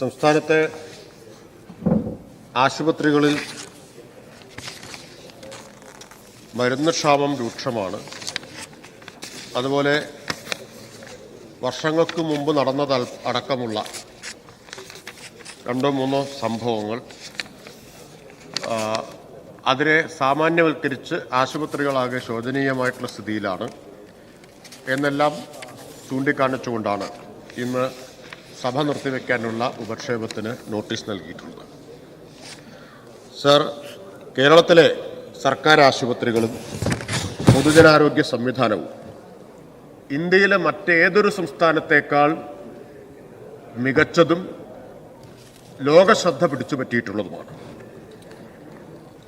സംസ്ഥാനത്തെ ആശുപത്രികളിൽ മരുന്ന് ക്ഷാമം രൂക്ഷമാണ്. അതുപോലെ വർഷങ്ങൾക്ക് മുമ്പ് നടന്നത് അടക്കമുള്ള രണ്ടോ മൂന്നോ സംഭവങ്ങൾ. അതിനെ സാമാന്യവൽക്കരിച്ച് ആശുപത്രികളാകെ ശോചനീയമായിട്ടുള്ള സ്ഥിതിയിലാണ്. എന്നെല്ലാം ചൂണ്ടിക്കാണിച്ചുകൊണ്ടാണ് ഇന്ന് സഭ നിർത്തിവെക്കാനുള്ള ഉപക്ഷേപത്തിന് നോട്ടീസ് നൽകിയിട്ടുള്ളത് സർ കേരളത്തിലെ സർക്കാർ ആശുപത്രികളും പൊതുജനാരോഗ്യ സംവിധാനവും ഇന്ത്യയിലെ മറ്റേതൊരു സംസ്ഥാനത്തേക്കാൾ മികച്ചതും ലോകശ്രദ്ധ പിടിച്ചു പറ്റിയിട്ടുള്ളതുമാണ്.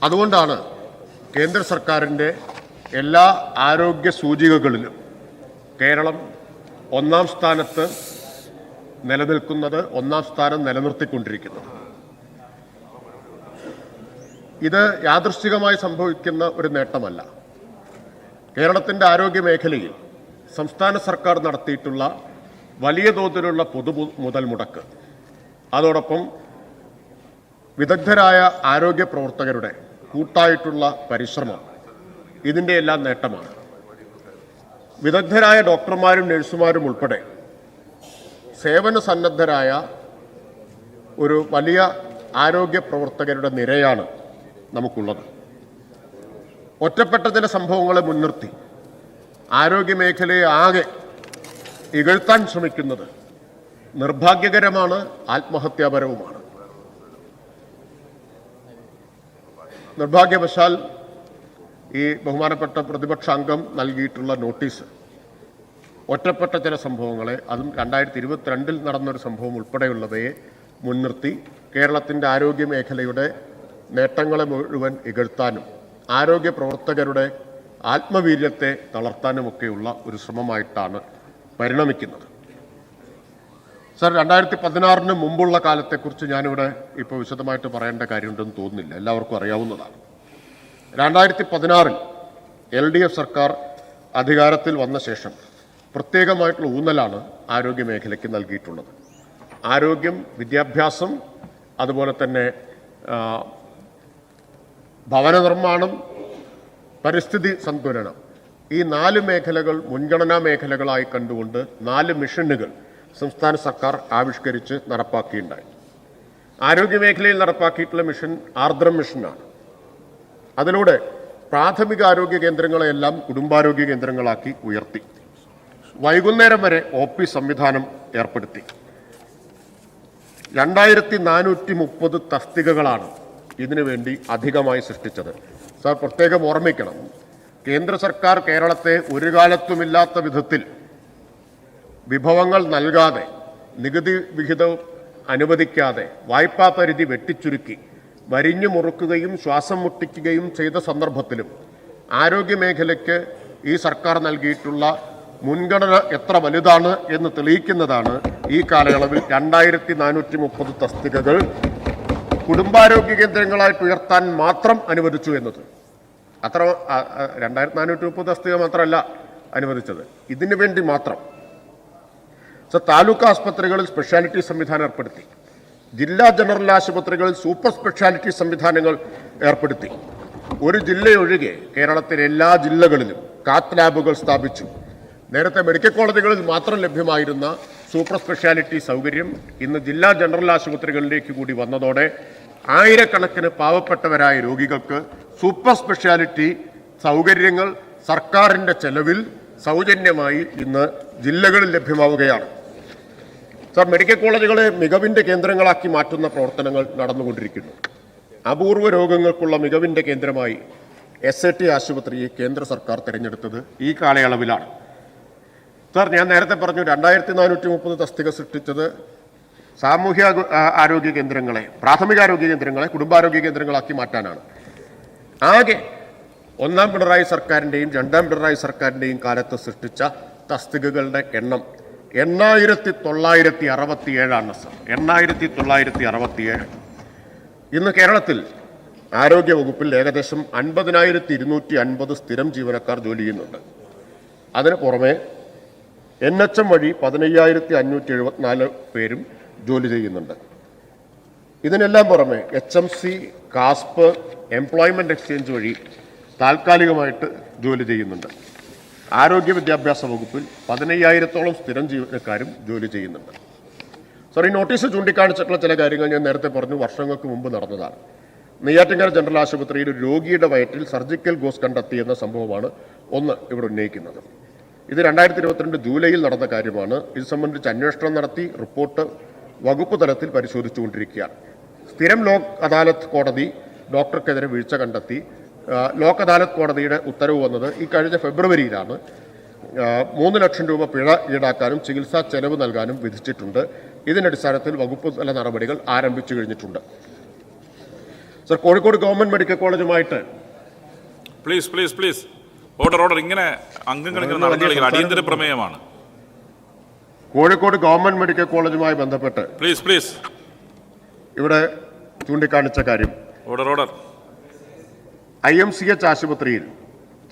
അതുകൊണ്ടാണ് കേന്ദ്ര സർക്കാരിന്റെ എല്ലാ ആരോഗ്യ സൂചികകളിലും കേരളം ഒന്നാം സ്ഥാനത്ത് നിലനിൽക്കുന്നത് ഒന്നാം സ്ഥാനം നിലനിർത്തിക്കൊണ്ടിരിക്കുന്നത് ഇത് യാദൃശ്ചികമായി സംഭവിക്കുന്ന ഒരു നേട്ടമല്ല. കേരളത്തിന്റെ ആരോഗ്യ മേഖലയിൽ സംസ്ഥാന സർക്കാർ നടത്തിയിട്ടുള്ള വലിയ തോതിലുള്ള പൊതു മുതൽ മുടക്ക്. അതോടൊപ്പം വിദഗ്ധരായ ആരോഗ്യ പ്രവർത്തകരുടെ കൂട്ടായിട്ടുള്ള പരിശ്രമം ഇതിന്റെ എല്ലാം നേട്ടമാണ്. വിദഗ്ധരായ ഡോക്ടർമാരും നഴ്സുമാരും ഉൾപ്പെടെ സേവന സന്നദ്ധരായ ഒരു വലിയ ആരോഗ്യ പ്രവർത്തകരുടെ നിരയാണ് നമുക്കുള്ളത്. ഒറ്റപ്പെട്ട ചില സംഭവങ്ങളെ മുൻനിർത്തി ആരോഗ്യ മേഖലയെ ആകെ ഇകഴ്ത്താൻ ശ്രമിക്കുന്നത് നിർഭാഗ്യകരമാണ് ആത്മഹത്യാപരവുമാണ്. നിർഭാഗ്യവശാൽ ഈ ബഹുമാനപ്പെട്ട പ്രതിപക്ഷ അംഗം നൽകിയിട്ടുള്ള നോട്ടീസ് ഒറ്റപ്പെട്ട ചില സംഭവങ്ങളെ അതും രണ്ടായിരത്തി ഇരുപത്തിരണ്ടിൽ നടന്നൊരു സംഭവം ഉൾപ്പെടെയുള്ളവയെ മുൻനിർത്തി കേരളത്തിന്റെ ആരോഗ്യ മേഖലയുടെ നേട്ടങ്ങളെ മുഴുവൻ ഇകഴ്ത്താനും ആരോഗ്യ പ്രവർത്തകരുടെ ആത്മവീര്യത്തെ തളർത്താനുമൊക്കെയുള്ള ഒരു ശ്രമമായിട്ടാണ് പരിണമിക്കുന്നത്. സർ രണ്ടായിരത്തി പതിനാറിന് മുമ്പുള്ള കാലത്തെക്കുറിച്ച് ഞാനിവിടെ ഇപ്പോൾ വിശദമായിട്ട് പറയേണ്ട കാര്യമുണ്ടെന്ന് തോന്നുന്നില്ല. എല്ലാവർക്കും അറിയാവുന്നതാണ്. രണ്ടായിരത്തി പതിനാറിൽ എൽ ഡി എഫ് സർക്കാർ അധികാരത്തിൽ വന്ന ശേഷം പ്രത്യേകമായിട്ടുള്ള ഊന്നലാണ് ആരോഗ്യ മേഖലയ്ക്ക് നൽകിയിട്ടുള്ളത്. ആരോഗ്യം വിദ്യാഭ്യാസം അതുപോലെ തന്നെ ഭവന നിർമ്മാണം പരിസ്ഥിതി സന്തുലനം. ഈ നാല് മേഖലകൾ മുൻഗണനാ മേഖലകളായി കണ്ടുകൊണ്ട് നാല് മിഷനുകൾ സംസ്ഥാന സർക്കാർ ആവിഷ്കരിച്ച് നടപ്പാക്കിയിട്ടുണ്ടായി ആരോഗ്യ മേഖലയിൽ നടപ്പാക്കിയിട്ടുള്ള മിഷൻ ആർദ്രം മിഷനാണ്. അതിലൂടെ പ്രാഥമിക ആരോഗ്യ കേന്ദ്രങ്ങളെയെല്ലാം കുടുംബാരോഗ്യ കേന്ദ്രങ്ങളാക്കി ഉയർത്തി. വൈകുന്നേരം വരെ ഒ പി സംവിധാനം ഏർപ്പെടുത്തി. രണ്ടായിരത്തി നാനൂറ്റി മുപ്പത് തസ്തികകളാണ് ഇതിനുവേണ്ടി അധികമായി സൃഷ്ടിച്ചത്. സർ പ്രത്യേകം ഓർമ്മിക്കണം കേന്ദ്ര സർക്കാർ കേരളത്തെ ഒരു കാലത്തുമില്ലാത്ത വിധത്തിൽ വിഭവങ്ങൾ നൽകാതെ നികുതി വിഹിതം അനുവദിക്കാതെ വായ്പാ പരിധി വെട്ടിച്ചുരുക്കി വരിഞ്ഞു മുറുക്കുകയും ശ്വാസം മുട്ടിക്കുകയും ചെയ്ത സന്ദർഭത്തിലും ആരോഗ്യമേഖലയ്ക്ക് ഈ സർക്കാർ നൽകിയിട്ടുള്ള മുൻഗണന എത്ര വലുതാണ് എന്ന് തെളിയിക്കുന്നതാണ് ഈ കാലയളവിൽ രണ്ടായിരത്തി നാനൂറ്റി മുപ്പത് തസ്തികകൾ കുടുംബാരോഗ്യ കേന്ദ്രങ്ങളായി ഉയർത്താൻ മാത്രം അനുവദിച്ചു എന്നത്. അത്ര രണ്ടായിരത്തി നാനൂറ്റി മുപ്പത് തസ്തിക മാത്രമല്ല അനുവദിച്ചത്. ഇതിനു വേണ്ടി മാത്രം. സോ താലൂക്ക് ആസ്പത്രികളിൽ സ്പെഷ്യാലിറ്റി സംവിധാനം ഏർപ്പെടുത്തി. ജില്ലാ ജനറൽ ആശുപത്രികളിൽ സൂപ്പർ സ്പെഷ്യാലിറ്റി സംവിധാനങ്ങൾ ഏർപ്പെടുത്തി. ഒരു ജില്ലയൊഴികെ കേരളത്തിലെ എല്ലാ ജില്ലകളിലും കാത്ത് ലാബുകൾ സ്ഥാപിച്ചു. നേരത്തെ മെഡിക്കൽ കോളേജുകളിൽ മാത്രം ലഭ്യമായിരുന്ന സൂപ്പർ സ്പെഷ്യാലിറ്റി സൗകര്യം ഇന്ന് ജില്ലാ ജനറൽ ആശുപത്രികളിലേക്ക് കൂടി വന്നതോടെ ആയിരക്കണക്കിന് പാവപ്പെട്ടവരായ രോഗികൾക്ക് സൂപ്പർ സ്പെഷ്യാലിറ്റി സൗകര്യങ്ങൾ സർക്കാരിന്റെ ചെലവിൽ സൗജന്യമായി ഇന്ന് ജില്ലകളിൽ ലഭ്യമാവുകയാണ്. സർ മെഡിക്കൽ കോളേജുകളെ മികവിന്റെ കേന്ദ്രങ്ങളാക്കി മാറ്റുന്ന പ്രവർത്തനങ്ങൾ നടന്നുകൊണ്ടിരിക്കുന്നു. അപൂർവ രോഗങ്ങൾക്കുള്ള മികവിന്റെ കേന്ദ്രമായി എസ് എ ടി ആശുപത്രിയെ കേന്ദ്ര സർക്കാർ തിരഞ്ഞെടുത്തത് ഈ കാലയളവിലാണ്. സാർ ഞാൻ നേരത്തെ പറഞ്ഞു രണ്ടായിരത്തി നാനൂറ്റി മുപ്പത് തസ്തിക സൃഷ്ടിച്ചത് സാമൂഹ്യ ആരോഗ്യ കേന്ദ്രങ്ങളെ പ്രാഥമിക ആരോഗ്യ കേന്ദ്രങ്ങളെ കുടുംബാരോഗ്യ കേന്ദ്രങ്ങളാക്കി മാറ്റാനാണ്. ആകെ ഒന്നാം പിണറായി സർക്കാരിന്റെയും രണ്ടാം പിണറായി സർക്കാരിന്റെയും കാലത്ത് സൃഷ്ടിച്ച തസ്തികകളുടെ എണ്ണം എണ്ണായിരത്തി തൊള്ളായിരത്തി അറുപത്തി ഏഴാണ് സർ. എണ്ണായിരത്തി തൊള്ളായിരത്തി അറുപത്തിയേഴ് ഇന്ന് കേരളത്തിൽ ആരോഗ്യ വകുപ്പിൽ ഏകദേശം അൻപതിനായിരത്തി ഇരുന്നൂറ്റി അൻപത് സ്ഥിരം ജീവനക്കാർ ജോലി ചെയ്യുന്നുണ്ട്. അതിന് പുറമെ എൻ എച്ച് എം വഴി പതിനയ്യായിരത്തി അഞ്ഞൂറ്റി എഴുപത്തിനാല് പേരും ജോലി ചെയ്യുന്നുണ്ട്. ഇതിനെല്ലാം പുറമെ H M C KASP employment exchange വഴി താൽക്കാലികമായിട്ട് ജോലി ചെയ്യുന്നുണ്ട്. ആരോഗ്യ വിദ്യാഭ്യാസ വകുപ്പിൽ പതിനയ്യായിരത്തോളം സ്ഥിരം ജീവനക്കാരും ജോലി ചെയ്യുന്നുണ്ട്. സോറി നോട്ടീസ് ചൂണ്ടിക്കാണിച്ചിട്ടുള്ള ചില കാര്യങ്ങൾ ഞാൻ നേരത്തെ പറഞ്ഞു വർഷങ്ങൾക്ക് മുമ്പ് നടന്നതാണ്. നെയ്യാറ്റിങ്കര ജനറൽ ആശുപത്രിയിൽ രോഗിയുടെ വയറ്റിൽ സർജിക്കൽ ഗോസ് കണ്ടെത്തിയെന്ന സംഭവമാണ് ഒന്ന് ഇവിടെ ഉന്നയിക്കുന്നത്. ഇത് രണ്ടായിരത്തി ഇരുപത്തിരണ്ട് ജൂലൈയിൽ നടന്ന കാര്യമാണ്. ഇത് സംബന്ധിച്ച് അന്വേഷണം നടത്തി റിപ്പോർട്ട് വകുപ്പ് തലത്തിൽ പരിശോധിച്ചുകൊണ്ടിരിക്കുകയാണ് സ്ഥിരം ലോക് അദാലത്ത് കോടതി ഡോക്ടർക്കെതിരെ വീഴ്ച കണ്ടെത്തി. ലോക് അദാലത്ത് കോടതിയുടെ ഉത്തരവ് വന്നത് ഈ കഴിഞ്ഞ ഫെബ്രുവരിയിലാണ്. മൂന്ന് ലക്ഷം രൂപ പിഴ ഈടാക്കാനും ചികിത്സാ ചെലവ് നൽകാനും വിധിച്ചിട്ടുണ്ട്. ഇതിനടിസ്ഥാനത്തിൽ വകുപ്പ് തല നടപടികൾ ആരംഭിച്ചു കഴിഞ്ഞിട്ടുണ്ട്. Sir Kozhikode government medical കോളേജുമായിട്ട് please please please order order ഇങ്ങനെ അംഗങ്ങൾ ഇങ്ങനെ നടന്നു അടിയന്തര പ്രമേയമാണ്. കോഴിക്കോട് ഗവൺമെന്റ് മെഡിക്കൽ കോളേജുമായി ബന്ധപ്പെട്ട് പ്ലീസ് പ്ലീസ് ഇവിടെ ചൂണ്ടിക്കാണിച്ച കാര്യം. Order order. I M C H ആശുപത്രിയിൽ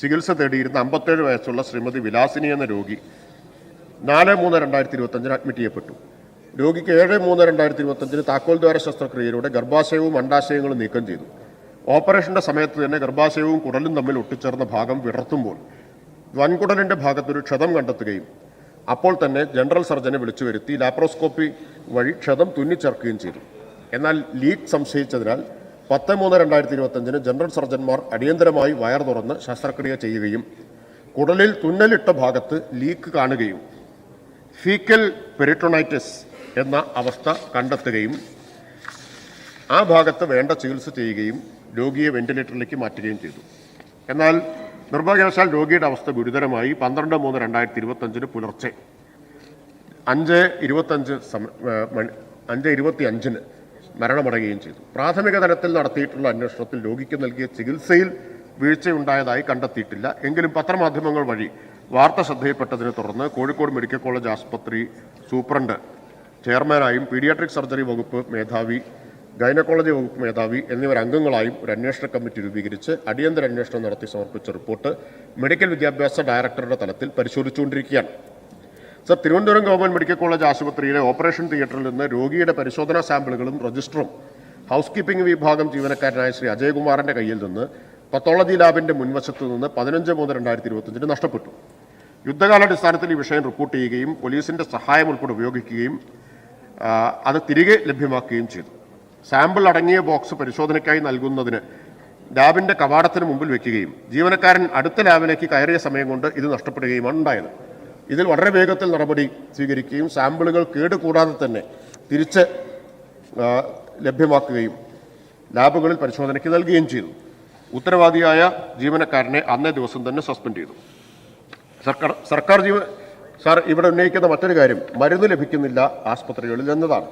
ചികിത്സ തേടിയിരുന്ന അമ്പത്തേഴ് വയസ്സുള്ള ശ്രീമതി വിലാസിനി എന്ന രോഗി നാല് മൂന്ന് രണ്ടായിരത്തി ഇരുപത്തഞ്ചിന് അഡ്മിറ്റ് ചെയ്യപ്പെട്ടു. രോഗിക്ക് ഏഴ് മൂന്ന് രണ്ടായിരത്തി ഇരുപത്തഞ്ചിന് താക്കോൽ ദ്വാര ശസ്ത്രക്രിയയിലൂടെ ഗർഭാശയവും അണ്ടാശയങ്ങളും നീക്കം ചെയ്തു. ഓപ്പറേഷന്റെ സമയത്ത് തന്നെ ഗർഭാശയവും കുടലും തമ്മിൽ ഒട്ടിച്ചേർന്ന ഭാഗം വിടർത്തുമ്പോൾ വൻകുടലിന്റെ ഭാഗത്തൊരു ക്ഷതം കണ്ടെത്തുകയും അപ്പോൾ തന്നെ ജനറൽ സർജനെ വിളിച്ചു വരുത്തി ലാപ്രോസ്കോപ്പി വഴി ക്ഷതം തുന്നിച്ചേർക്കുകയും ചെയ്തു. എന്നാൽ ലീക്ക് സംശയിച്ചതിനാൽ പത്ത് മൂന്ന് രണ്ടായിരത്തി ഇരുപത്തഞ്ചിന് ജനറൽ സർജന്മാർ അടിയന്തരമായി വയർ തുറന്ന് ശസ്ത്രക്രിയ ചെയ്യുകയും കുടലിൽ തുന്നലിട്ട ഭാഗത്ത് ലീക്ക് കാണുകയും ഫീക്കൽ പെരിട്ടോണൈറ്റിസ് എന്ന അവസ്ഥ കണ്ടെത്തുകയും ആ ഭാഗത്ത് വേണ്ട ചികിത്സ ചെയ്യുകയും രോഗിയെ വെന്റിലേറ്ററിലേക്ക് മാറ്റുകയും ചെയ്തു. എന്നാൽ നിർഭാഗ്യവശാൽ രോഗിയുടെ അവസ്ഥ ഗുരുതരമായി പന്ത്രണ്ട് മൂന്ന് രണ്ടായിരത്തി ഇരുപത്തഞ്ചിന് പുലർച്ചെ അഞ്ച് ഇരുപത്തഞ്ച് സമ- അഞ്ച് ഇരുപത്തി അഞ്ചിന് മരണമടയുകയും ചെയ്തു. പ്രാഥമിക തലത്തിൽ നടത്തിയിട്ടുള്ള അന്വേഷണത്തിൽ രോഗിക്ക് നൽകിയ ചികിത്സയിൽ വീഴ്ചയുണ്ടായതായി കണ്ടെത്തിയിട്ടില്ല. എങ്കിലും പത്രമാധ്യമങ്ങൾ വഴി വാർത്ത ശ്രദ്ധയിൽപ്പെട്ടതിനെ തുടർന്ന് കോഴിക്കോട് മെഡിക്കൽ കോളേജ് ആശുപത്രി സൂപ്രണ്ട് ചെയർമാനായും പീഡിയാട്രിക് സർജറി വകുപ്പ് മേധാവി ഗൈനക്കോളജി വകുപ്പ് മേധാവി എന്നിവർ അംഗങ്ങളായും ഒരു അന്വേഷണ കമ്മിറ്റി രൂപീകരിച്ച് അടിയന്തര അന്വേഷണം നടത്തി സമർപ്പിച്ച റിപ്പോർട്ട് മെഡിക്കൽ വിദ്യാഭ്യാസ ഡയറക്ടറുടെ തലത്തിൽ പരിശോധിച്ചുകൊണ്ടിരിക്കുകയാണ്. Sir Thiruvananthapuram government medical college ആശുപത്രിയിലെ ഓപ്പറേഷൻ തിയേറ്ററിൽ നിന്ന് രോഗിയുടെ പരിശോധനാ സാമ്പിളുകളും രജിസ്റ്ററും ഹൗസ് കീപ്പിംഗ് വിഭാഗം ജീവനക്കാരനായ ശ്രീ അജയകുമാറിന്റെ കയ്യിൽ നിന്ന് പത്തോളജി ലാബിന്റെ മുൻവശത്ത് നിന്ന് പതിനഞ്ച് മൂന്ന് രണ്ടായിരത്തി ഇരുപത്തഞ്ചിന് നഷ്ടപ്പെട്ടു. യുദ്ധകാലാടിസ്ഥാനത്തിൽ ഈ വിഷയം റിപ്പോർട്ട് ചെയ്യുകയും പോലീസിന്റെ സഹായം ഉൾപ്പെടെ ഉപയോഗിക്കുകയും അത് തിരികെ ലഭ്യമാക്കുകയും ചെയ്തു. സാമ്പിൾ അടങ്ങിയ ബോക്സ് പരിശോധനയ്ക്കായി നൽകുന്നതിന് ലാബിന്റെ കവാടത്തിന് മുമ്പിൽ വെക്കുകയും ജീവനക്കാരൻ അടുത്ത ലാബിലേക്ക് കയറിയ സമയം കൊണ്ട് ഇത് നഷ്ടപ്പെടുകയുമാണ് ഉണ്ടായത്. ഇതിൽ വളരെ വേഗത്തിൽ നടപടി സ്വീകരിക്കുകയും സാമ്പിളുകൾ കേടുകൂടാതെ തന്നെ തിരിച്ച് ലഭ്യമാക്കുകയും ലാബുകളിൽ പരിശോധനയ്ക്ക് നൽകുകയും ചെയ്തു. ഉത്തരവാദിയായ ജീവനക്കാരനെ അന്നേ ദിവസം തന്നെ സസ്പെൻഡ് ചെയ്തു. സർക്കാർ സർക്കാർ ജീവ സാർ ഇവിടെ ഉന്നയിക്കുന്ന മറ്റൊരു കാര്യം മരുന്ന് ലഭിക്കുന്നില്ല ആസ്പത്രികളിൽ എന്നതാണ്.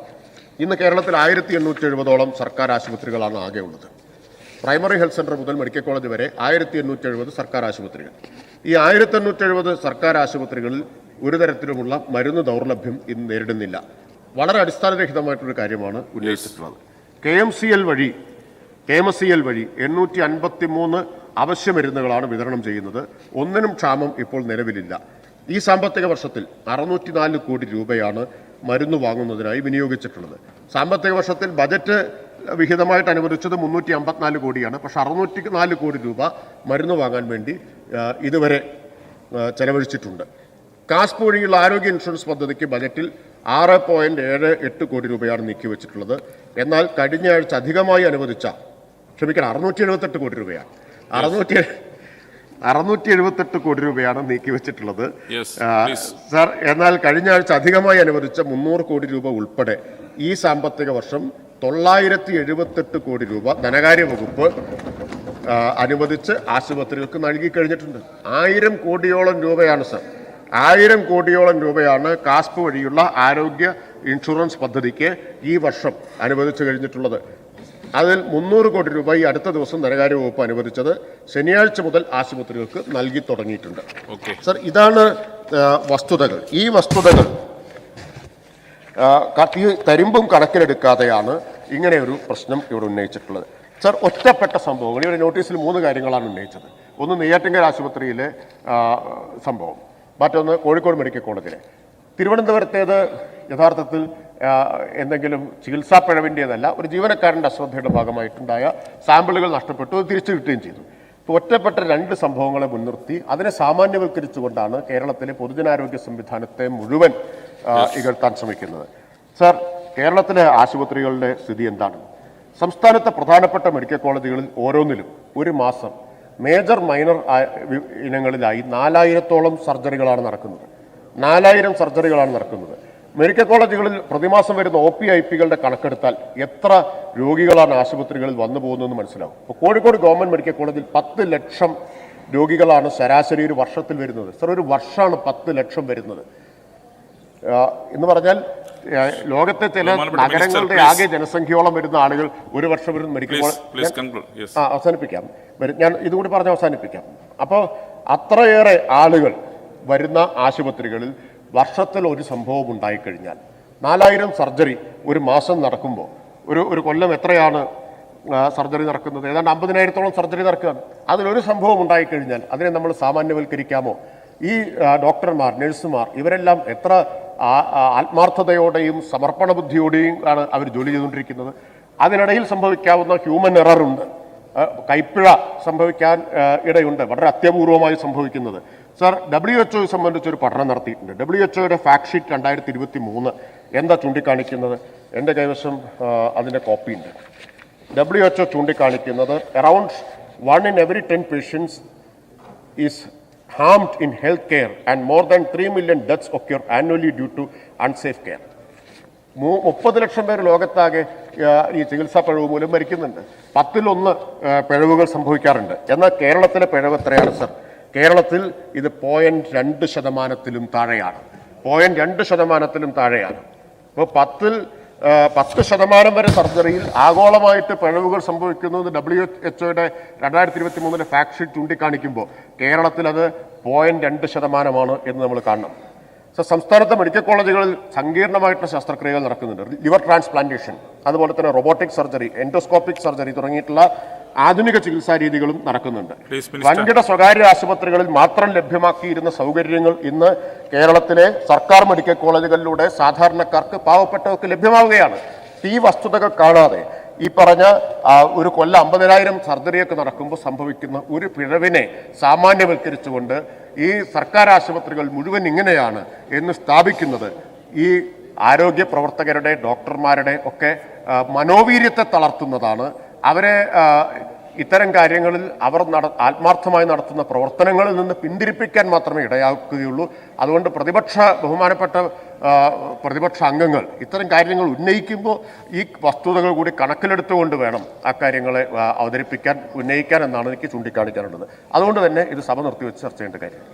ഇന്ന് കേരളത്തിൽ ആയിരത്തി എണ്ണൂറ്റി എഴുപതോളം സർക്കാർ ആശുപത്രികളാണ് ആകെ ഉള്ളത്. പ്രൈമറി ഹെൽത്ത് സെന്റർ മുതൽ മെഡിക്കൽ കോളേജ് വരെ ആയിരത്തി എണ്ണൂറ്റി എഴുപത് സർക്കാർ ആശുപത്രികൾ. ഈ ആയിരത്തി എണ്ണൂറ്റി എഴുപത് സർക്കാർ ആശുപത്രികളിൽ ഒരു തരത്തിലുമുള്ള മരുന്ന് ദൗർലഭ്യം ഇന്ന് നേരിടുന്നില്ല. വളരെ അടിസ്ഥാനരഹിതമായിട്ടൊരു കാര്യമാണ് ഉന്നയിച്ചിട്ടുള്ളത്. കെ എം സി എൽ വഴി കെ എം സി എൽ വഴി എണ്ണൂറ്റി അൻപത്തി മൂന്ന് അവശ്യ മരുന്നുകളാണ് വിതരണം ചെയ്യുന്നത്. ഒന്നിനും ക്ഷാമം ഇപ്പോൾ നിലവിലില്ല. ഈ സാമ്പത്തിക വർഷത്തിൽ അറുന്നൂറ്റി നാല് കോടി രൂപയാണ് മരുന്ന് വാങ്ങുന്നതിനായി വിനിയോഗിച്ചിട്ടുള്ളത്. സാമ്പത്തിക വർഷത്തിൽ ബജറ്റ് വിഹിതമായിട്ട് അനുവദിച്ചത് മുന്നൂറ്റി അമ്പത്തിനാല് കോടിയാണ്. പക്ഷെ അറുന്നൂറ്റി നാല് കോടി രൂപ മരുന്ന് വാങ്ങാൻ വേണ്ടി ഇതുവരെ ചെലവഴിച്ചിട്ടുണ്ട്. കാസ്പ് വഴിയുള്ള ആരോഗ്യ ഇൻഷുറൻസ് പദ്ധതിക്ക് ബജറ്റിൽ ആറ് പോയിന്റ് ഏഴ് എട്ട് കോടി രൂപയാണ് നീക്കിവെച്ചിട്ടുള്ളത്. എന്നാൽ കഴിഞ്ഞ ആഴ്ച അധികമായി അനുവദിച്ച ക്ഷമിക്കണം അറുന്നൂറ്റി എഴുപത്തെട്ട് കോടി രൂപയാണ്. അറുന്നൂറ്റി അറുന്നൂറ്റി എഴുപത്തെട്ട് കോടി രൂപയാണ് നീക്കി വെച്ചിട്ടുള്ളത്. സാർ എന്നാൽ കഴിഞ്ഞ ആഴ്ച അധികമായി അനുവദിച്ച മുന്നൂറ് കോടി രൂപ ഉൾപ്പെടെ ഈ സാമ്പത്തിക വർഷം തൊള്ളായിരത്തി എഴുപത്തെട്ട് കോടി രൂപ ധനകാര്യ വകുപ്പ് അനുവദിച്ച് ആശുപത്രികൾക്ക് നൽകി കഴിഞ്ഞിട്ടുണ്ട്. ആയിരം കോടിയോളം രൂപയാണ് സാർ. ആയിരം കോടിയോളം രൂപയാണ് കാസ്പ് വഴിയുള്ള ആരോഗ്യ ഇൻഷുറൻസ് പദ്ധതിക്ക് ഈ വർഷം അനുവദിച്ചു കഴിഞ്ഞിട്ടുള്ളത്. അതിൽ മുന്നൂറ് കോടി രൂപ ഈ അടുത്ത ദിവസം ധനകാര്യ വകുപ്പ് അനുവദിച്ചത് ശനിയാഴ്ച മുതൽ ആശുപത്രികൾക്ക് നൽകി തുടങ്ങിയിട്ടുണ്ട്. ഓക്കെ. സർ ഇതാണ് വസ്തുതകൾ. ഈ വസ്തുതകൾ തരിമ്പും കണക്കിലെടുക്കാതെയാണ് ഇങ്ങനെ ഒരു പ്രശ്നം ഇവിടെ ഉന്നയിച്ചിട്ടുള്ളത്. സർ ഒറ്റപ്പെട്ട സംഭവങ്ങൾ. ഇവിടെ നോട്ടീസിൽ മൂന്ന് കാര്യങ്ങളാണ് ഉന്നയിച്ചത്. ഒന്ന് നെയ്യാറ്റിങ്കര ആശുപത്രിയിലെ സംഭവം. മറ്റൊന്ന് കോഴിക്കോട് മെഡിക്കൽ കോളേജിലെ. തിരുവനന്തപുരത്തേത് യഥാർത്ഥത്തിൽ എന്തെങ്കിലും ചികിത്സാ പിഴവിന്റേതല്ല ഒരു ജീവനക്കാരന്റെ അശ്രദ്ധയുടെ ഭാഗമായിട്ടുണ്ടായ സാമ്പിളുകൾ നഷ്ടപ്പെട്ടു അത് തിരിച്ചു കിട്ടുകയും ചെയ്തു. ഒറ്റപ്പെട്ട രണ്ട് സംഭവങ്ങളെ മുൻനിർത്തി അതിനെ സാമാന്യവൽക്കരിച്ചുകൊണ്ടാണ് കേരളത്തിലെ പൊതുജനാരോഗ്യ സംവിധാനത്തെ മുഴുവൻ ഇകഴ്ത്താൻ ശ്രമിക്കുന്നത്. സർ കേരളത്തിലെ ആശുപത്രികളുടെ സ്ഥിതി എന്താണ്? സംസ്ഥാനത്തെ പ്രധാനപ്പെട്ട മെഡിക്കൽ കോളേജുകളിൽ ഓരോന്നിലും ഒരു മാസം മേജർ മൈനർ ഇനങ്ങളിലായി നാലായിരത്തോളം സർജറികളാണ് നടക്കുന്നത്. നാലായിരം സർജറികളാണ് നടക്കുന്നത്. മെഡിക്കൽ കോളേജുകളിൽ പ്രതിമാസം വരുന്ന ഒ പി ഐ പികളുടെ കണക്കെടുത്താൽ എത്ര രോഗികളാണ് ആശുപത്രികളിൽ വന്നു പോകുന്നതെന്ന് മനസ്സിലാവും. ഇപ്പോൾ കോഴിക്കോട് ഗവൺമെന്റ് മെഡിക്കൽ കോളേജിൽ പത്ത് ലക്ഷം രോഗികളാണ് ശരാശരി ഒരു വർഷത്തിൽ വരുന്നത്. സർ ഒരു വർഷമാണ് പത്ത് ലക്ഷം വരുന്നത്. എന്ന് പറഞ്ഞാൽ ലോകത്തെ ചില നഗരങ്ങളുടെ ആകെ ജനസംഖ്യയോളം വരുന്ന ആളുകൾ ഒരു വർഷം വരുന്ന മെഡിക്കൽ കോളേജ് ആ അവസാനിപ്പിക്കാം. ഞാൻ ഇതുകൂടി പറഞ്ഞ് അവസാനിപ്പിക്കാം. അപ്പോൾ അത്രയേറെ ആളുകൾ വരുന്ന ആശുപത്രികളിൽ വർഷത്തിൽ ഒരു സംഭവം ഉണ്ടായിക്കഴിഞ്ഞാൽ നാലായിരം സർജറി ഒരു മാസം നടക്കുമ്പോൾ. ഒരു ഒരു കൊല്ലം എത്രയാണ് സർജറി നടക്കുന്നത്? ഏതാണ്ട് അമ്പതിനായിരത്തോളം സർജറി നടക്കുകയാണ്. അതിലൊരു സംഭവം ഉണ്ടായിക്കഴിഞ്ഞാൽ അതിനെ നമ്മൾ സാമാന്യവൽക്കരിക്കാമോ? ഈ ഡോക്ടർമാർ നഴ്സുമാർ ഇവരെല്ലാം എത്ര ആത്മാർത്ഥതയോടെയും സമർപ്പണ ബുദ്ധിയോടെയും ആണ് അവർ ജോലി ചെയ്തുകൊണ്ടിരിക്കുന്നത്. അതിനിടയിൽ സംഭവിക്കാവുന്ന ഹ്യൂമൻ എററുണ്ട് കൈപ്പിഴ സംഭവിക്കാൻ ഇടയുണ്ട്. വളരെ അത്യപൂർവമായി സംഭവിക്കുന്നത്. സർ ഡബ്ല്യു എച്ച് ഒ സംബന്ധിച്ച് ഒരു പഠനം നടത്തിയിട്ടുണ്ട്. ഡബ്ല്യു എച്ച് ഒയുടെ ഫാക്ട് ഷീറ്റ് രണ്ടായിരത്തി ഇരുപത്തി മൂന്ന് എന്താ ചൂണ്ടിക്കാണിക്കുന്നത്? എന്റെ കൈവശം അതിന്റെ കോപ്പി ഉണ്ട്. ഡബ്ല്യു എച്ച് ഒ ചൂണ്ടിക്കാണിക്കുന്നത് around one in every ten patients is harmed in health care and more than 3 million deaths occur annually due to unsafe care മു- മുപ്പത് ലക്ഷം പേർ ലോകത്താകെ ഈ ചികിത്സാ പിഴവ് മൂലം മരിക്കുന്നുണ്ട്. പത്തിലൊന്ന് പിഴവുകൾ സംഭവിക്കാറുണ്ട്. എന്നാൽ കേരളത്തിലെ പിഴവ് എത്രയാണ് സർ? കേരളത്തിൽ ഇത് പോയിന്റ് രണ്ട് ശതമാനത്തിലും താഴെയാണ്. പോയിന്റ് രണ്ട് ശതമാനത്തിലും താഴെയാണ്. അപ്പോൾ പത്തിൽ പത്ത് ശതമാനം വരെ സർജറിയിൽ ആഗോളമായിട്ട് പിഴവുകൾ സംഭവിക്കുന്നത് ഡബ്ല്യു എച്ച്ഒയുടെ രണ്ടായിരത്തി ഇരുപത്തി മൂന്നിലെ ഫാക്ട് ഷീറ്റ് ചൂണ്ടിക്കാണിക്കുമ്പോൾ കേരളത്തിൽ അത് പോയിന്റ് രണ്ട് ശതമാനമാണ് എന്ന് നമ്മൾ കാണണം. സോ സംസ്ഥാനത്തെ മെഡിക്കൽ കോളേജുകളിൽ സങ്കീർണമായിട്ടുള്ള ശസ്ത്രക്രിയകൾ നടക്കുന്നുണ്ട്. ലിവർ ട്രാൻസ്പ്ലാന്റേഷൻ അതുപോലെ തന്നെ റോബോട്ടിക് സർജറി എൻഡോസ്കോപ്പിക് സർജറി തുടങ്ങിയിട്ടുള്ള ആധുനിക ചികിത്സാ രീതികളും നടക്കുന്നുണ്ട്. വൻകിട സ്വകാര്യ ആശുപത്രികളിൽ മാത്രം ലഭ്യമാക്കിയിരുന്ന സൗകര്യങ്ങൾ ഇന്ന് കേരളത്തിലെ സർക്കാർ മെഡിക്കൽ കോളേജുകളിലൂടെ സാധാരണക്കാർക്ക് പാവപ്പെട്ടവർക്ക് ലഭ്യമാവുകയാണ്. ഈ വസ്തുതകൾ കാണാതെ ഈ പറഞ്ഞ ഒരു കൊല്ലം അമ്പതിനായിരം സർജറിയൊക്കെ നടക്കുമ്പോൾ സംഭവിക്കുന്ന ഒരു പിഴവിനെ സാമാന്യവൽക്കരിച്ചുകൊണ്ട് ഈ സർക്കാർ ആശുപത്രികൾ മുഴുവൻ ഇങ്ങനെയാണ് എന്ന് സ്ഥാപിക്കുന്നത്. ഈ ആരോഗ്യ പ്രവർത്തകരുടെ ഡോക്ടർമാരുടെ ഒക്കെ മനോവീര്യത്തെ തളർത്തുന്നതാണ് അവരെ ഇത്തരം കാര്യങ്ങളിൽ അവർ നട ആത്മാർത്ഥമായി നടത്തുന്ന പ്രവർത്തനങ്ങളിൽ നിന്ന് പിന്തിരിപ്പിക്കാൻ മാത്രമേ ഇടയാക്കുകയുള്ളൂ. അതുകൊണ്ട് പ്രതിപക്ഷ ബഹുമാനപ്പെട്ട പ്രതിപക്ഷ അംഗങ്ങൾ ഇത്തരം കാര്യങ്ങൾ ഉന്നയിക്കുമ്പോൾ ഈ വസ്തുതകൾ കൂടി കണക്കിലെടുത്തുകൊണ്ട് വേണം ആ കാര്യങ്ങളെ അവതരിപ്പിക്കാൻ ഉന്നയിക്കാൻ എന്നാണ് എനിക്ക് ചൂണ്ടിക്കാണിക്കാനുള്ളത്. അതുകൊണ്ട് തന്നെ ഇത് സഭ നിർത്തിവെച്ച് ചർച്ച ചെയ്യേണ്ട കാര്യം